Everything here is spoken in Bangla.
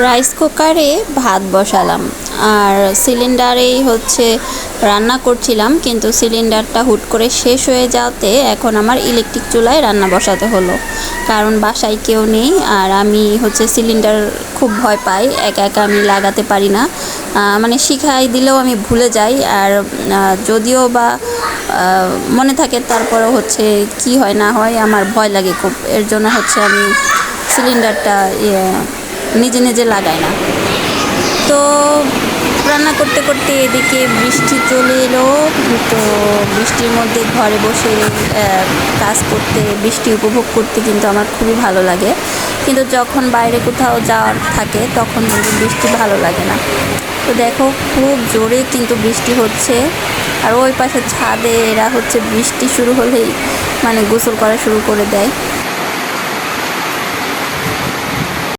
রাইস কুকারে ভাত বসালাম। আর সিলিন্ডারেই হচ্ছে রান্না করছিলাম, কিন্তু সিলিন্ডারটা হুট করে শেষ হয়ে যাওয়াতে এখন আমার ইলেকট্রিক চুলায় রান্না বসাতে হলো। কারণ বাসায় কেউ নেই, আর আমি হচ্ছে সিলিন্ডার খুব ভয় পাই, একা একা আমি লাগাতে পারি না। মানে শিখাই দিলেও আমি ভুলে যাই, আর যদিও বা মনে থাকে তারপরেও হচ্ছে কি হয় না হয়, আমার ভয় লাগে খুব। এর জন্য হচ্ছে আমি সিলিন্ডারটা ইয়ে নিজে নিজে লাগায় না। তো রান্না করতে করতে এদিকে বৃষ্টি চলে এলো, তো বৃষ্টির মধ্যে ঘরে বসে কাজ করতে, বৃষ্টি উপভোগ করতে কিন্তু আমার খুবই ভালো লাগে। কিন্তু যখন বাইরে কোথাও যাওয়ার থাকে, তখন কিন্তু বৃষ্টি ভালো লাগে না। তো দেখো, খুব জোরে কিন্তু বৃষ্টি হচ্ছে। আর ওই পাশে ছাদে এরা হচ্ছে বৃষ্টি শুরু হলেই মানে গোসল করা শুরু করে দেয়।